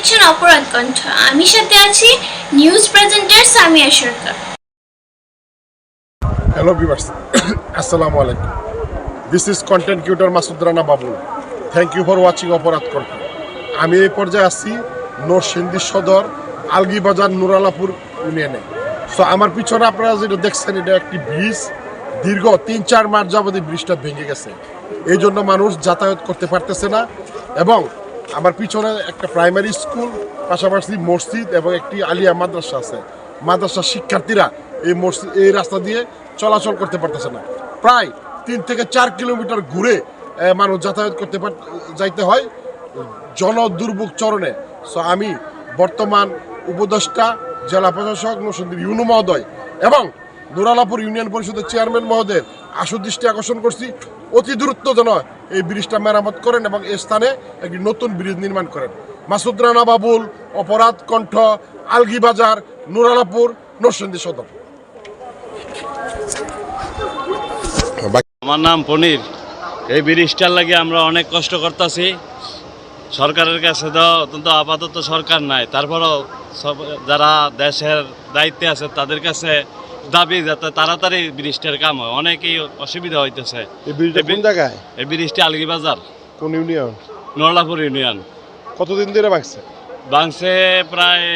অপরাধ কণ্ঠ। আমি সাথে আছি news presenter Samia Sarkar. Hello viewers আসসালামু আলাইকুম। This is content creator Masud Rana Babul. Thank you for watching অপরাধ কণ্ঠ। আমি এই পর্যায়ে আছি নরসিংদী সদর, আলগিবাজার নুরালাপুর ইউনিয়নে। সো আমার পিছনে আপনারা যেটা দেখছেন, এটা একটি ব্রিজ দীর্ঘ তিন চার মাস যাবত এই ব্রিজটা ভেঙে গেছে। এই জন্য মানুষ যাতায়াত করতে পারতেছে না। এবং আমার পিছনে একটা প্রাইমারি স্কুল পাশাপাশি মসজিদ এবং একটি আলিয়া মাদ্রাসা আছে। মাদ্রাসার শিক্ষার্থীরা এই মসজিদ এই রাস্তা দিয়ে চলাচল করতে পারতেছে না। প্রায় তিন থেকে চার কিলোমিটার ঘুরে মানুষ যাতায়াত করতে পার যাইতে হয় জন দুর্ভোগ চরণে। সো আমি বর্তমান উপদেষ্টা, জেলা প্রশাসক নসুদ্দিন ইউনু মহোদয় এবং নুরালাপুর ইউনিয়ন পরিষদের চেয়ারম্যান মহোদয়ের আশু দৃষ্টি আকর্ষণ করছি। অতি দ্রুত যেন এই ব্রিজটা মেরামত করেন এবং এই স্থানে একটি নতুন ব্রিজ নির্মাণ করেন। মাসুদ রানা বাবুল, অপরাধ কণ্ঠ আলগিবাজার নুরালাপুর, নরসিংদী সদর। আমার নাম পনির। এই ব্রিজটার লাগে আমরা অনেক কষ্ট করতেছি। সরকারের কাছে তো অত্যন্ত আপাতত সরকার নাই। তারপরও যারা দেশের দায়িত্বে আছে, তাদের কাছে দাবি যাতে তাড়াতাড়ি ব্রিজটার কাম হয়। অনেকেই অসুবিধা হইতেছে। এই ব্রিজটা কোন জায়গায়? এই ব্রিজটা আলগিবাজার। কোন ইউনিয়ন? নরলাপুর ইউনিয়ন। কতদিন ধরে ভাগছে বাংসে প্রায়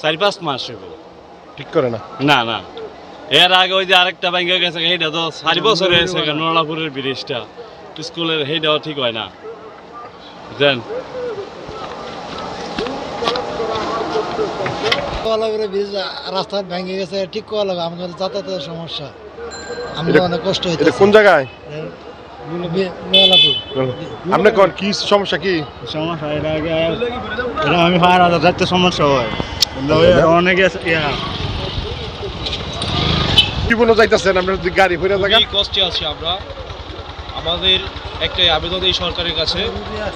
চারি পাঁচ মাস হইব। ঠিক করে না? না না। এর আগে ওই যে আরেকটা ব্যাংকে গেছে সেইটা তো চারি বছর হয়েছে নরলাপুরের ব্রিজটা। স্কুলের সেইটাও ঠিক হয় না। বুঝলেন ব্রিজ রাস্তা ভেঙে গেছে ঠিক করা লাগবে আমাদের যাতায়াতের সমস্যা। আমরা অনেক কষ্ট এটা হইতেছে কোন জায়গায়? মেলাপুর। আপনি কোন কি সমস্যা কি? সমস্যা এটা এটা আমি ফায়ার সমস্যা হয়। অনেকে যাইতেছেন? আপনার গাড়ি ফিরে জায়গা কষ্টে আছি আমরা। আমাদের একটাই আবেদন এই সরকারের কাছে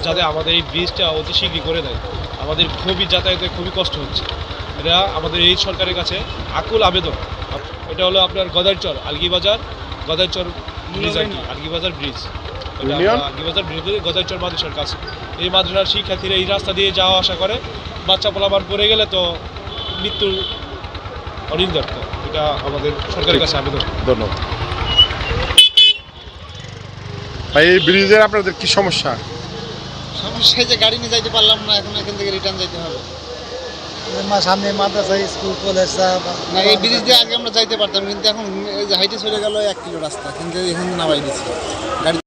যাতে আমাদের এই ব্রিজটা অতি শীঘ্রই করে দেয়। আমাদের খুবই যাতায়াতে খুবই কষ্ট হচ্ছে। এটা আমাদের এই সরকারের কাছে আকুল আবেদন। এটা হলো আপনার গদারচর আলগিবাজার গদারচর ব্রিজ আর কি আলগিবাজার ব্রিজ? আলগিবাজার ব্রিজ বলি গদারচর মাদ্রাসার কাছে। এই মাদ্রাসার শিক্ষার্থীরা এই রাস্তা দিয়ে যাওয়া আসা করে। বাচ্চা পোলাবার পড়ে গেলে তো মৃত্যুর অনিন্দত্ত এটা আমাদের সরকারের কাছে আবেদন। ধন্যবাদ। ভাই এই ব্রিজের আপনাদের কি সমস্যা? সমস্যা যে গাড়ি নিয়ে যাইতে পারলাম না এখন এখান থেকে রিটার্ন যাইতে হবে। সামনে মাদ্রাসা, স্কুল, কলেজ না, এই ব্রিজ দিয়ে আগে আমরা যাইতে পারতাম, কিন্তু এখন হাইটে চলে গেল এক কিলো রাস্তা, কিন্তু এখানে নামাই দিচ্ছি গাড়ি